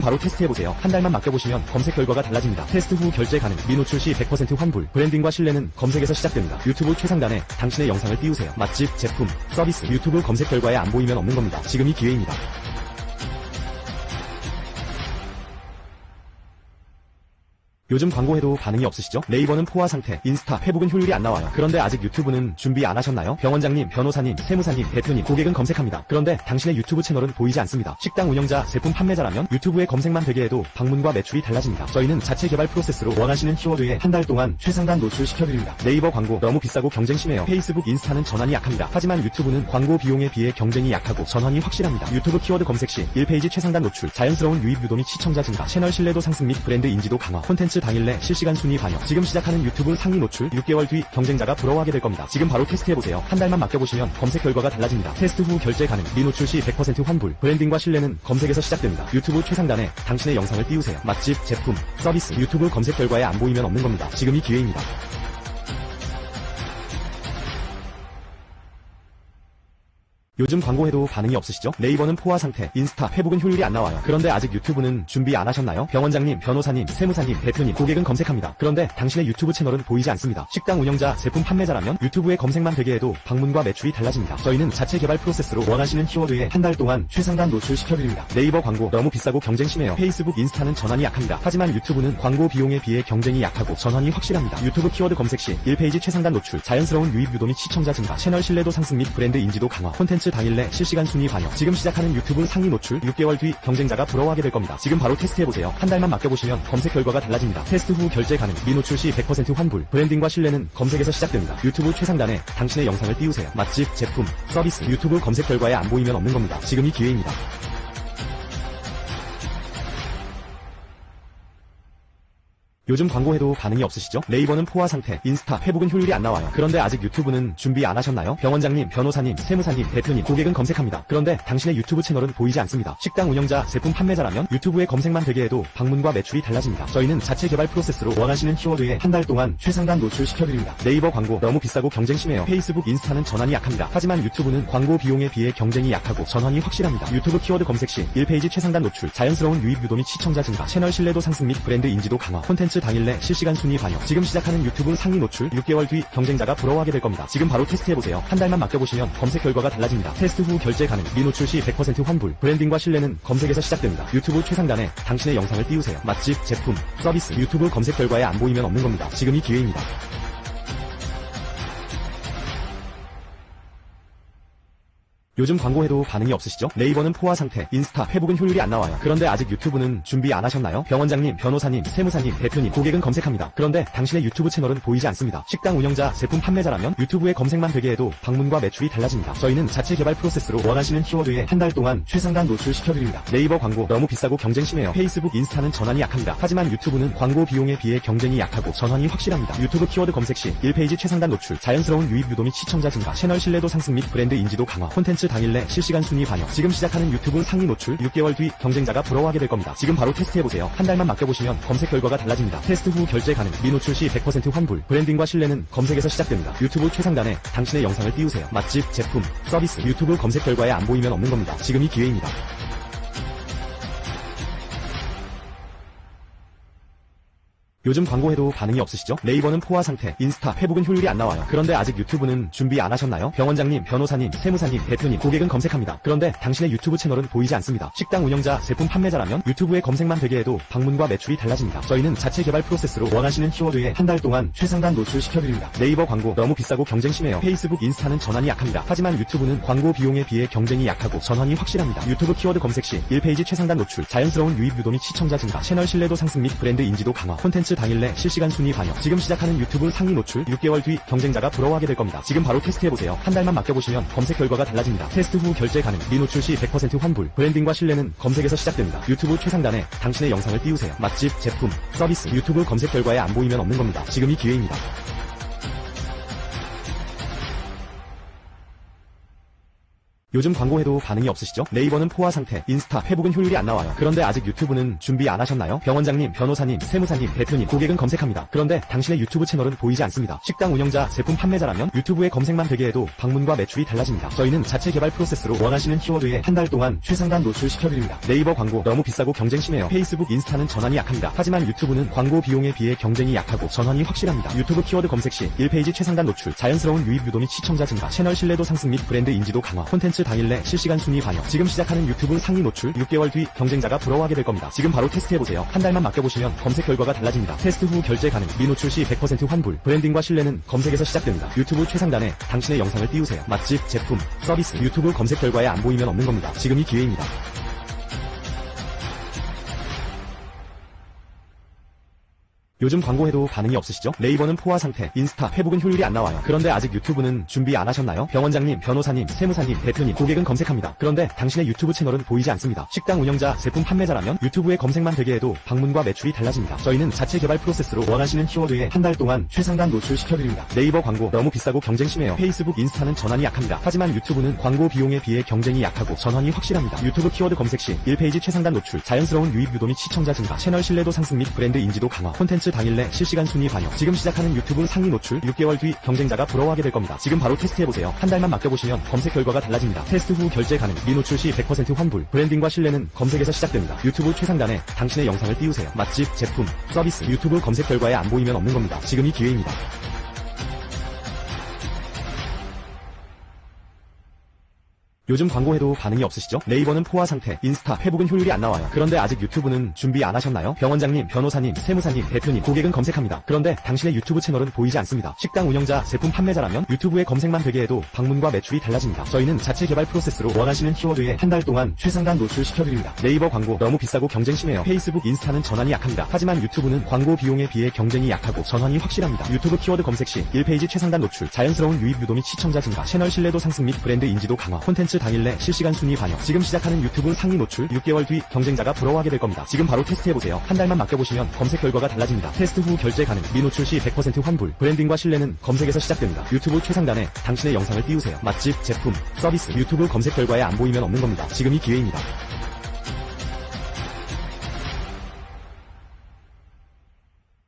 바로 테스트해보세요. 한 달만 맡겨보시면 검색 결과가 달라집니다. 테스트 후 결제 가능, 미 노출 시 100% 환불, 브랜딩과 신뢰는 검색에서 시작됩니다. 유튜브 최상단에 당신의 영상을 띄우세요. 맛집, 제품, 서비스, 유튜브 검색 결과에 안 보이면 없는 겁니다. 지금이 기회입니다. 요즘 광고해도 반응이 없으시죠? 네이버는 포화 상태, 인스타, 페북은 효율이 안 나와요. 그런데 아직 유튜브는 준비 안 하셨나요? 병원장님, 변호사님, 세무사님, 대표님, 고객은 검색합니다. 그런데 당신의 유튜브 채널은 보이지 않습니다. 식당 운영자, 제품 판매자라면 유튜브에 검색만 되게 해도 방문과 매출이 달라집니다. 저희는 자체 개발 프로세스로 원하시는 키워드에 한 달 동안 최상단 노출시켜드립니다. 네이버 광고 너무 비싸고 경쟁 심해요. 페이스북, 인스타는 전환이 약합니다. 하지만 유튜브는 광고 비용에 비해 경쟁이 약하고 전환이 확실합니다. 유튜브 키워드 검색 시 1페이지 최상단 노출, 자연스러운 유입 유도 및 시청자 증가, 채널 신뢰도 상승 및 브랜드 인지도 강화, 콘텐츠 당일 내 실시간 순위 반영. 지금 시작하는 유튜브 상위 노출 6개월 뒤 경쟁자가 부러워하게 될 겁니다. 지금 바로 테스트해보세요. 한 달만 맡겨보시면 검색 결과가 달라집니다. 테스트 후 결제 가능. 미노출 시 100% 환불. 브랜딩과 신뢰는 검색에서 시작됩니다. 유튜브 최상단에 당신의 영상을 띄우세요. 맛집, 제품, 서비스, 유튜브 검색 결과에 안 보이면 없는 겁니다. 지금이 기회입니다. 요즘 광고해도 반응이 없으시죠? 네이버는 포화 상태, 인스타, 페북은 효율이 안 나와요. 그런데 아직 유튜브는 준비 안 하셨나요? 병원장님, 변호사님, 세무사님, 대표님, 고객은 검색합니다. 그런데 당신의 유튜브 채널은 보이지 않습니다. 식당 운영자, 제품 판매자라면 유튜브에 검색만 되게 해도 방문과 매출이 달라집니다. 저희는 자체 개발 프로세스로 원하시는 키워드에 한 달 동안 최상단 노출 시켜드립니다. 네이버 광고 너무 비싸고 경쟁 심해요. 페이스북, 인스타는 전환이 약합니다. 하지만 유튜브는 광고 비용에 비해 경쟁이 약하고 전환이 확실합니다. 유튜브 키워드 검색 시 1페이지 최상단 노출, 자연스러운 유입 유도 및 시청자 증가, 채널 신뢰도 상승 및 브랜드 인지도 강화, 콘텐츠 당일 내 실시간 순위 반영. 지금 시작하는 유튜브 상위 노출 6개월 뒤 경쟁자가 부러워하게 될 겁니다. 지금 바로 테스트해보세요. 한 달만 맡겨보시면 검색 결과가 달라집니다. 테스트 후 결제 가능. 미노출 시 100% 환불. 브랜딩과 신뢰는 검색에서 시작됩니다. 유튜브 최상단에 당신의 영상을 띄우세요. 맛집, 제품, 서비스, 유튜브 검색 결과에 안 보이면 없는 겁니다. 지금이 기회입니다. 요즘 광고해도 반응이 없으시죠? 네이버는 포화 상태, 인스타, 페북은 효율이 안 나와요. 그런데 아직 유튜브는 준비 안 하셨나요? 병원장님, 변호사님, 세무사님, 대표님, 고객은 검색합니다. 그런데 당신의 유튜브 채널은 보이지 않습니다. 식당 운영자, 제품 판매자라면 유튜브에 검색만 되게 해도 방문과 매출이 달라집니다. 저희는 자체 개발 프로세스로 원하시는 키워드에 한 달 동안 최상단 노출시켜드립니다. 네이버 광고 너무 비싸고 경쟁 심해요. 페이스북, 인스타는 전환이 약합니다. 하지만 유튜브는 광고 비용에 비해 경쟁이 약하고 전환이 확실합니다. 유튜브 키워드 검색 시 1페이지 최상단 노출, 자연스러운 유입 유도 및 시청자 증가, 채널 신뢰도 상승 및 브랜드 인지도 강화, 콘텐츠 당일 내 실시간 순위 반영. 지금 시작하는 유튜브 상위 노출 6개월 뒤 경쟁자가 부러워하게 될 겁니다. 지금 바로 테스트해보세요. 한 달만 맡겨보시면 검색 결과가 달라집니다. 테스트 후 결제 가능. 미노출 시 100% 환불. 브랜딩과 신뢰는 검색에서 시작됩니다. 유튜브 최상단에 당신의 영상을 띄우세요. 맛집, 제품, 서비스, 유튜브 검색 결과에 안 보이면 없는 겁니다. 지금이 기회입니다. 요즘 광고해도 반응이 없으시죠? 네이버는 포화 상태, 인스타, 페북은 효율이 안 나와요. 그런데 아직 유튜브는 준비 안 하셨나요? 병원장님, 변호사님, 세무사님, 대표님, 고객은 검색합니다. 그런데 당신의 유튜브 채널은 보이지 않습니다. 식당 운영자, 제품 판매자라면 유튜브에 검색만 되게 해도 방문과 매출이 달라집니다. 저희는 자체 개발 프로세스로 원하시는 키워드에 한 달 동안 최상단 노출시켜드립니다. 네이버 광고 너무 비싸고 경쟁 심해요. 페이스북, 인스타는 전환이 약합니다. 하지만 유튜브는 광고 비용에 비해 경쟁이 약하고 전환이 확실합니다. 유튜브 키워드 검색 시 1페이지 최상단 노출, 자연스러운 유입 유도 및 시청자 증가, 채널 신뢰도 상승 및 브랜드 인지도 강화, 콘텐츠 당일 내 실시간 순위 반영. 지금 시작하는 유튜브 상위 노출 6개월 뒤 경쟁자가 부러워하게 될 겁니다. 지금 바로 테스트해보세요. 한 달만 맡겨보시면 검색 결과가 달라집니다. 테스트 후 결제 가능. 미노출 시 100% 환불. 브랜딩과 신뢰는 검색에서 시작됩니다. 유튜브 최상단에 당신의 영상을 띄우세요. 맛집, 제품, 서비스, 유튜브 검색 결과에 안 보이면 없는 겁니다. 지금이 기회입니다. 요즘 광고해도 반응이 없으시죠? 네이버는 포화 상태, 인스타, 페북은 효율이 안 나와요. 그런데 아직 유튜브는 준비 안 하셨나요? 병원장님, 변호사님, 세무사님, 대표님, 고객은 검색합니다. 그런데 당신의 유튜브 채널은 보이지 않습니다. 식당 운영자, 제품 판매자라면 유튜브에 검색만 되게 해도 방문과 매출이 달라집니다. 저희는 자체 개발 프로세스로 원하시는 키워드에 한 달 동안 최상단 노출시켜드립니다. 네이버 광고 너무 비싸고 경쟁 심해요. 페이스북, 인스타는 전환이 약합니다. 하지만 유튜브는 광고 비용에 비해 경쟁이 약하고 전환이 확실합니다. 유튜브 키워드 검색 시 1페이지 최상단 노출, 자연스러운 유입 유도 및 시청자 증가, 채널 신뢰도 상승 및 브랜드 인지도 강화, 콘텐츠 당일 내 실시간 순위 반영. 지금 시작하는 유튜브 상위 노출 6개월 뒤 경쟁자가 부러워하게 될 겁니다. 지금 바로 테스트해보세요. 한 달만 맡겨보시면 검색 결과가 달라집니다. 테스트 후 결제 가능. 미노출 시 100% 환불. 브랜딩과 신뢰는 검색에서 시작됩니다. 유튜브 최상단에 당신의 영상을 띄우세요. 맛집, 제품, 서비스, 유튜브 검색 결과에 안 보이면 없는 겁니다. 지금이 기회입니다. 요즘 광고해도 반응이 없으시죠? 네이버는 포화 상태, 인스타, 페북은 효율이 안 나와요. 그런데 아직 유튜브는 준비 안 하셨나요? 병원장님, 변호사님, 세무사님, 대표님, 고객은 검색합니다. 그런데 당신의 유튜브 채널은 보이지 않습니다. 식당 운영자, 제품 판매자라면 유튜브에 검색만 되게 해도 방문과 매출이 달라집니다. 저희는 자체 개발 프로세스로 원하시는 키워드에 한 달 동안 최상단 노출시켜드립니다. 네이버 광고 너무 비싸고 경쟁 심해요. 페이스북, 인스타는 전환이 약합니다. 하지만 유튜브는 광고 비용에 비해 경쟁이 약하고 전환이 확실합니다. 유튜브 키워드 검색 시 1페이지 최상단 노출, 자연스러운 유입 유도 및 시청자 증가, 채널 신뢰도 상승 및 브랜드 인지도 강화, 콘텐츠 당일 내 실시간 순위 반영. 지금 시작하는 유튜브 상위 노출 6개월 뒤 경쟁자가 부러워하게 될 겁니다. 지금 바로 테스트해보세요. 한 달만 맡겨보시면 검색 결과가 달라집니다. 테스트 후 결제 가능. 미노출 시 100% 환불. 브랜딩과 신뢰는 검색에서 시작됩니다. 유튜브 최상단에 당신의 영상을 띄우세요. 맛집, 제품, 서비스, 유튜브 검색 결과에 안 보이면 없는 겁니다. 지금이 기회입니다. 요즘 광고해도 반응이 없으시죠? 네이버는 포화 상태, 인스타, 페북은 효율이 안 나와요. 그런데 아직 유튜브는 준비 안 하셨나요? 병원장님, 변호사님, 세무사님, 대표님, 고객은 검색합니다. 그런데 당신의 유튜브 채널은 보이지 않습니다. 식당 운영자, 제품 판매자라면 유튜브에 검색만 되게 해도 방문과 매출이 달라집니다. 저희는 자체 개발 프로세스로 원하시는 키워드에 한 달 동안 최상단 노출시켜드립니다. 네이버 광고 너무 비싸고 경쟁 심해요. 페이스북, 인스타는 전환이 약합니다. 하지만 유튜브는 광고 비용에 비해 경쟁이 약하고 전환이 확실합니다. 유튜브 키워드 검색 시 1페이지 최상단 노출, 자연스러운 유입 유도 및 시청자 증가, 채널 신뢰도 상승 및 브랜드 인지도 강화, 콘텐츠 당일 내 실시간 순위 반영. 지금 시작하는 유튜브 상위 노출 6개월 뒤 경쟁자가 부러워하게 될 겁니다. 지금 바로 테스트해보세요. 한 달만 맡겨보시면 검색 결과가 달라집니다. 테스트 후 결제 가능. 미노출 시 100% 환불. 브랜딩과 신뢰는 검색에서 시작됩니다. 유튜브 최상단에 당신의 영상을 띄우세요. 맛집, 제품, 서비스, 유튜브 검색 결과에 안 보이면 없는 겁니다. 지금이 기회입니다. 요즘 광고해도 반응이 없으시죠? 네이버는 포화 상태, 인스타, 페북은 효율이 안 나와요. 그런데 아직 유튜브는 준비 안 하셨나요? 병원장님, 변호사님, 세무사님, 대표님, 고객은 검색합니다. 그런데 당신의 유튜브 채널은 보이지 않습니다. 식당 운영자, 제품 판매자라면 유튜브에 검색만 되게 해도 방문과 매출이 달라집니다. 저희는 자체 개발 프로세스로 원하시는 키워드에 한 달 동안 최상단 노출시켜드립니다. 네이버 광고 너무 비싸고 경쟁 심해요. 페이스북, 인스타는 전환이 약합니다. 하지만 유튜브는 광고 비용에 비해 경쟁이 약하고 전환이 확실합니다. 유튜브 키워드 검색 시 1페이지 최상단 노출, 자연스러운 유입 유도 및 시청자 증가, 채널 신뢰도 상승 및 브랜드 인지도 강화, 콘텐츠 당일 내 실시간 순위 반영. 지금 시작하는 유튜브 상위 노출 6개월 뒤 경쟁자가 부러워하게 될 겁니다. 지금 바로 테스트해보세요. 한 달만 맡겨보시면 검색 결과가 달라집니다. 테스트 후 결제 가능. 미노출 시 100% 환불. 브랜딩과 신뢰는 검색에서 시작됩니다. 유튜브 최상단에 당신의 영상을 띄우세요. 맛집, 제품, 서비스, 유튜브 검색 결과에 안 보이면 없는 겁니다. 지금이 기회입니다.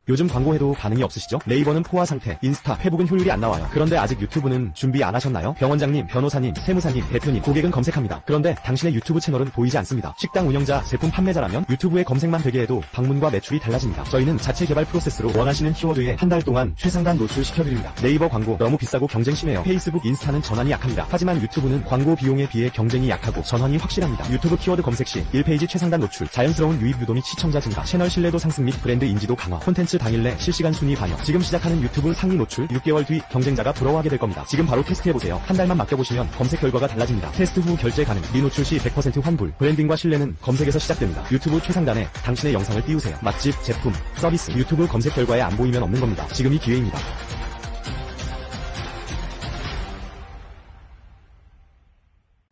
요즘 광고해도 반응이 없으시죠? 네이버는 포화 상태, 인스타, 페북은 효율이 안 나와요. 그런데 아직 유튜브는 준비 안 하셨나요? 병원장님, 변호사님, 세무사님, 대표님, 고객은 검색합니다. 그런데 당신의 유튜브 채널은 보이지 않습니다. 식당 운영자, 제품 판매자라면 유튜브에 검색만 되게 해도 방문과 매출이 달라집니다. 저희는 자체 개발 프로세스로 원하시는 키워드에 한 달 동안 최상단 노출시켜드립니다. 네이버 광고 너무 비싸고 경쟁 심해요. 페이스북, 인스타는 전환이 약합니다. 하지만 유튜브는 광고 비용에 비해 경쟁이 약하고 전환이 확실합니다. 유튜브 키워드 검색 시 1페이지 최상단 노출, 자연스러운 유입 유도 및 시청자 증가, 채널 신뢰도 상승 및 브랜드 인지도 강화, 콘텐츠 당일 내 실시간 순위 반영. 지금 시작하는 유튜브 상위 노출 6개월 뒤 경쟁자가 부러워하게 될 겁니다. 지금 바로 테스트해보세요. 한 달만 맡겨보시면 검색 결과가 달라집니다. 테스트 후 결제 가능. 미노출 시 100% 환불. 브랜딩과 신뢰는 검색에서 시작됩니다. 유튜브 최상단에 당신의 영상을 띄우세요. 맛집, 제품, 서비스, 유튜브 검색 결과에 안 보이면 없는 겁니다. 지금이 기회입니다.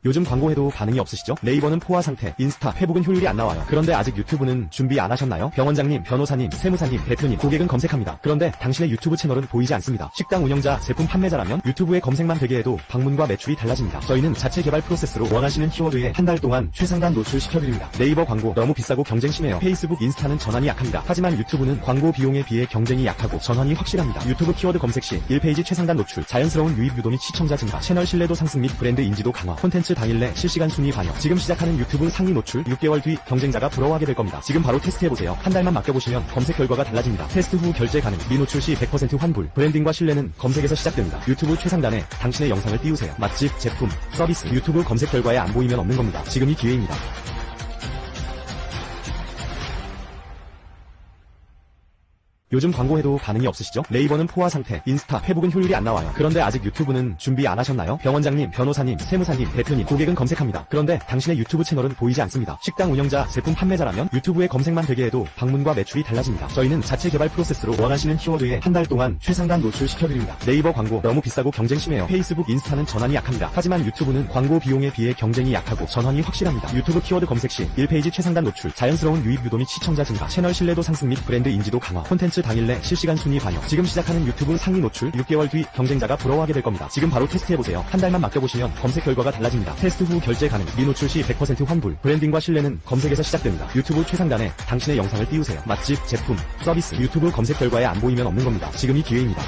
요즘 광고해도 반응이 없으시죠? 네이버는 포화 상태, 인스타, 페북은 효율이 안 나와요. 그런데 아직 유튜브는 준비 안 하셨나요? 병원장님, 변호사님, 세무사님, 대표님, 고객은 검색합니다. 그런데 당신의 유튜브 채널은 보이지 않습니다. 식당 운영자, 제품 판매자라면 유튜브에 검색만 되게 해도 방문과 매출이 달라집니다. 저희는 자체 개발 프로세스로 원하시는 키워드에 한 달 동안 최상단 노출시켜드립니다. 네이버 광고 너무 비싸고 경쟁 심해요. 페이스북, 인스타는 전환이 약합니다. 하지만 유튜브는 광고 비용에 비해 경쟁이 약하고 전환이 확실합니다. 유튜브 키워드 검색 시 1페이지 최상단 노출, 자연스러운 유입 유도 및 시청자 증가, 채널 신뢰도 상승 및 브랜드 인지도 강화, 콘텐츠 당일 내 실시간 순위 반영. 지금 시작하는 유튜브 상위 노출 6개월 뒤 경쟁자가 부러워하게 될 겁니다. 지금 바로 테스트해보세요. 한 달만 맡겨보시면 검색 결과가 달라집니다. 테스트 후 결제 가능. 미노출 시 100% 환불. 브랜딩과 신뢰는 검색에서 시작됩니다. 유튜브 최상단에 당신의 영상을 띄우세요. 맛집, 제품, 서비스, 유튜브 검색 결과에 안 보이면 없는 겁니다. 지금이 기회입니다. 요즘 광고해도 반응이 없으시죠? 네이버는 포화 상태, 인스타, 페북은 효율이 안 나와요. 그런데 아직 유튜브는 준비 안 하셨나요? 병원장님, 변호사님, 세무사님, 대표님, 고객은 검색합니다. 그런데 당신의 유튜브 채널은 보이지 않습니다. 식당 운영자, 제품 판매자라면 유튜브에 검색만 되게 해도 방문과 매출이 달라집니다. 저희는 자체 개발 프로세스로 원하시는 키워드에 한 달 동안 최상단 노출시켜드립니다. 네이버 광고 너무 비싸고 경쟁 심해요. 페이스북, 인스타는 전환이 약합니다. 하지만 유튜브는 광고 비용에 비해 경쟁이 약하고 전환이 확실합니다. 유튜브 키워드 검색 시 1페이지 최상단 노출, 자연스러운 유입 유도 및 시청자 증가, 채널 신뢰도 상승 및 브랜드 인지도 강화, 콘텐츠 콘텐츠 당일 내 실시간 순위 반영. 지금 시작하는 유튜브 상위 노출 6개월 뒤 경쟁자가 부러워하게 될 겁니다. 지금 바로 테스트해보세요. 한 달만 맡겨보시면 검색 결과가 달라집니다. 테스트 후 결제 가능. 미노출 시 100% 환불. 브랜딩과 신뢰는 검색에서 시작됩니다. 유튜브 최상단에 당신의 영상을 띄우세요. 맛집, 제품, 서비스, 유튜브 검색 결과에 안 보이면 없는 겁니다. 지금이 기회입니다.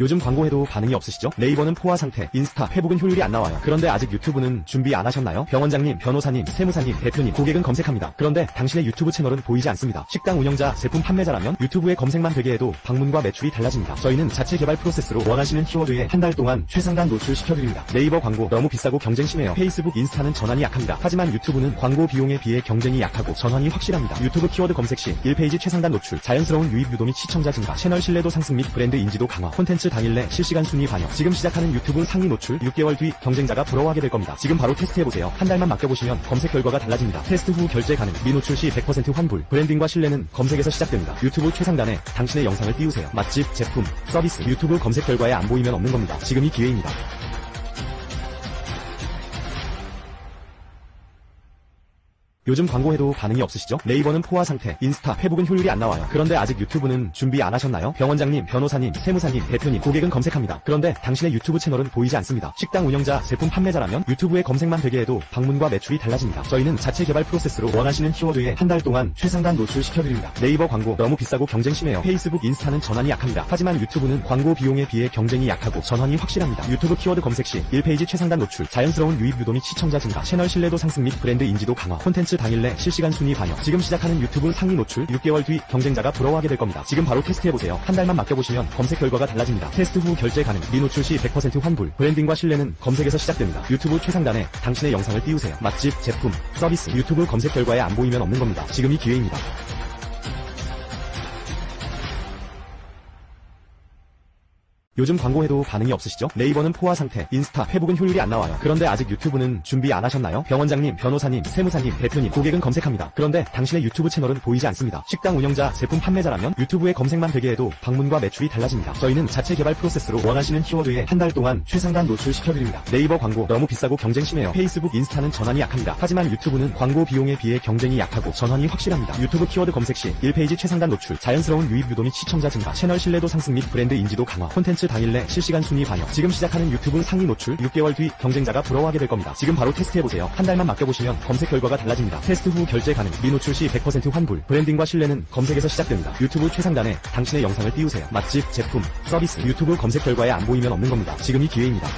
요즘 광고해도 반응이 없으시죠? 네이버는 포화 상태, 인스타, 페북은 효율이 안 나와요. 그런데 아직 유튜브는 준비 안 하셨나요? 병원장님, 변호사님, 세무사님, 대표님, 고객은 검색합니다. 그런데 당신의 유튜브 채널은 보이지 않습니다. 식당 운영자, 제품 판매자라면 유튜브에 검색만 되게 해도 방문과 매출이 달라집니다. 저희는 자체 개발 프로세스로 원하시는 키워드에 한 달 동안 최상단 노출시켜드립니다. 네이버 광고 너무 비싸고 경쟁 심해요. 페이스북, 인스타는 전환이 약합니다. 하지만 유튜브는 광고 비용에 비해 경쟁이 약하고 전환이 확실합니다. 유튜브 키워드 검색 시 1페이지 최상단 노출, 자연스러운 유입 유도 및 시청자 증가, 채널 신뢰도 상승 및 브랜드 인지도 강화, 콘텐츠 당일 내 실시간 순위 반영. 지금 시작하는 유튜브 상위 노출 6개월 뒤 경쟁자가 부러워하게 될 겁니다. 지금 바로 테스트해보세요. 한 달만 맡겨보시면 검색 결과가 달라집니다. 테스트 후 결제 가능. 미노출 시 100% 환불. 브랜딩과 신뢰는 검색에서 시작됩니다. 유튜브 최상단에 당신의 영상을 띄우세요. 맛집, 제품, 서비스, 유튜브 검색 결과에 안 보이면 없는 겁니다. 지금이 기회입니다. 요즘 광고해도 반응이 없으시죠? 네이버는 포화 상태, 인스타, 페북은 효율이 안 나와요. 그런데 아직 유튜브는 준비 안 하셨나요? 병원장님, 변호사님, 세무사님, 대표님, 고객은 검색합니다. 그런데 당신의 유튜브 채널은 보이지 않습니다. 식당 운영자, 제품 판매자라면 유튜브에 검색만 되게 해도 방문과 매출이 달라집니다. 저희는 자체 개발 프로세스로 원하시는 키워드에 한 달 동안 최상단 노출시켜드립니다. 네이버 광고 너무 비싸고 경쟁 심해요. 페이스북, 인스타는 전환이 약합니다. 하지만 유튜브는 광고 비용에 비해 경쟁이 약하고 전환이 확실합니다. 유튜브 키워드 검색 시 1페이지 최상단 노출, 자연스러운 유입 유도 및 시청자 증가, 채널 신뢰도 상승 및 브랜드 인지도 강화, 콘텐츠 당일 내 실시간 순위 반영. 지금 시작하는 유튜브 상위 노출 6개월 뒤 경쟁자가 부러워하게 될 겁니다. 지금 바로 테스트해보세요. 한 달만 맡겨보시면 검색 결과가 달라집니다. 테스트 후 결제 가능. 미노출 시 100% 환불. 브랜딩과 신뢰는 검색에서 시작됩니다. 유튜브 최상단에 당신의 영상을 띄우세요. 맛집, 제품, 서비스, 유튜브 검색 결과에 안 보이면 없는 겁니다. 지금이 기회입니다. 요즘 광고해도 반응이 없으시죠? 네이버는 포화 상태, 인스타, 페북은 효율이 안 나와요. 그런데 아직 유튜브는 준비 안 하셨나요? 병원장님, 변호사님, 세무사님, 대표님, 고객은 검색합니다. 그런데 당신의 유튜브 채널은 보이지 않습니다. 식당 운영자, 제품 판매자라면 유튜브에 검색만 되게 해도 방문과 매출이 달라집니다. 저희는 자체 개발 프로세스로 원하시는 키워드에 한 달 동안 최상단 노출시켜드립니다. 네이버 광고 너무 비싸고 경쟁 심해요. 페이스북, 인스타는 전환이 약합니다. 하지만 유튜브는 광고 비용에 비해 경쟁이 약하고 전환이 확실합니다. 유튜브 키워드 검색 시 1페이지 최상단 노출, 자연스러운 유입 유도 및 시청자 증가, 채널 신뢰도 상승 및 브랜드 인지도 강화, 콘텐츠 당일 내 실시간 순위 반영. 지금 시작하는 유튜브 상위 노출 6개월 뒤 경쟁자가 부러워하게 될 겁니다. 지금 바로 테스트해보세요. 한 달만 맡겨보시면 검색 결과가 달라집니다. 테스트 후 결제 가능. 미노출 시 100% 환불. 브랜딩과 신뢰는 검색에서 시작됩니다. 유튜브 최상단에 당신의 영상을 띄우세요. 맛집, 제품, 서비스, 유튜브 검색 결과에 안 보이면 없는 겁니다. 지금이 기회입니다.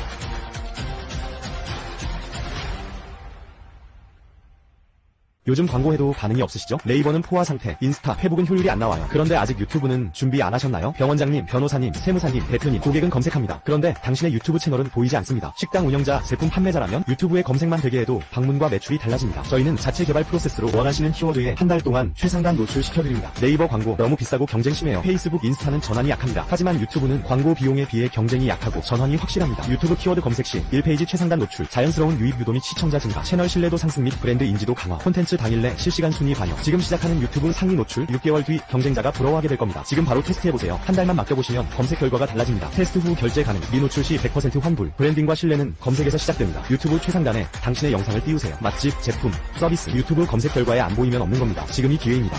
요즘 광고해도 반응이 없으시죠? 네이버는 포화 상태, 인스타, 페북은 효율이 안 나와요. 그런데 아직 유튜브는 준비 안 하셨나요? 병원장님, 변호사님, 세무사님, 대표님, 고객은 검색합니다. 그런데 당신의 유튜브 채널은 보이지 않습니다. 식당 운영자, 제품 판매자라면 유튜브에 검색만 되게 해도 방문과 매출이 달라집니다. 저희는 자체 개발 프로세스로 원하시는 키워드에 한 달 동안 최상단 노출시켜드립니다. 네이버 광고 너무 비싸고 경쟁 심해요. 페이스북, 인스타는 전환이 약합니다. 하지만 유튜브는 광고 비용에 비해 경쟁이 약하고 전환이 확실합니다. 유튜브 키워드 검색 시 1페이지 최상단 노출, 자연스러운 유입 유도 및 시청자 증가, 채널 신뢰도 상승 및 브랜드 인지도 강화, 콘텐츠 당일 내 실시간 순위 반영. 지금 시작하는 유튜브 상위 노출 6개월 뒤 경쟁자가 부러워하게 될 겁니다. 지금 바로 테스트해보세요. 한 달만 맡겨보시면 검색 결과가 달라집니다. 테스트 후 결제 가능. 미노출 시 100% 환불. 브랜딩과 신뢰는 검색에서 시작됩니다. 유튜브 최상단에 당신의 영상을 띄우세요. 맛집, 제품, 서비스, 유튜브 검색 결과에 안 보이면 없는 겁니다. 지금이 기회입니다.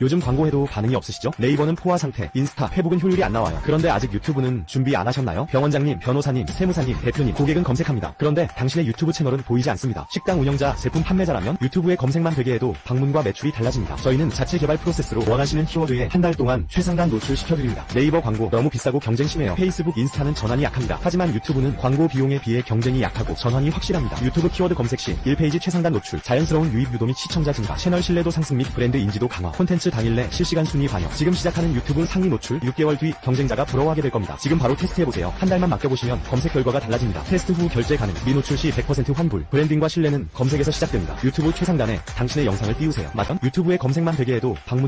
요즘 광고해도 반응이 없으시죠? 네이버는 포화 상태, 인스타, 페북은 효율이 안 나와요. 그런데 아직 유튜브는 준비 안 하셨나요? 병원장님, 변호사님, 세무사님, 대표님, 고객은 검색합니다. 그런데 당신의 유튜브 채널은 보이지 않습니다. 식당 운영자, 제품 판매자라면 유튜브에 검색만 되게 해도 방문과 매출이 달라집니다. 저희는 자체 개발 프로세스로 원하시는 키워드에 한 달 동안 최상단 노출시켜드립니다. 네이버 광고 너무 비싸고 경쟁 심해요. 페이스북, 인스타는 전환이 약합니다. 하지만 유튜브는 광고 비용에 비해 경쟁이 약하고 전환이 확실합니다. 유튜브 키워드 검색 시 1페이지 최상단 노출, 자연스러운 유입 유도 및 시청자 증가, 채널 신뢰도 상승 및 브랜드 인지도 강화, 콘텐츠 당일 내 실시간 순위 반영. 지금 시작하는 유튜브 상위 노출 6개월 뒤 경쟁자가 부러워하게 될 겁니다. 지금 바로 테스트해보세요. 한 달만 맡겨보시면 검색 결과가 달라집니다. 테스트 후 결제 가능. 미노출 시 100% 환불. 브랜딩과 신뢰는 검색에서 시작됩니다. 유튜브 최상단에 당신의 영상을 띄우세요. 맞던 유튜브에 검색만 되게 해도 방문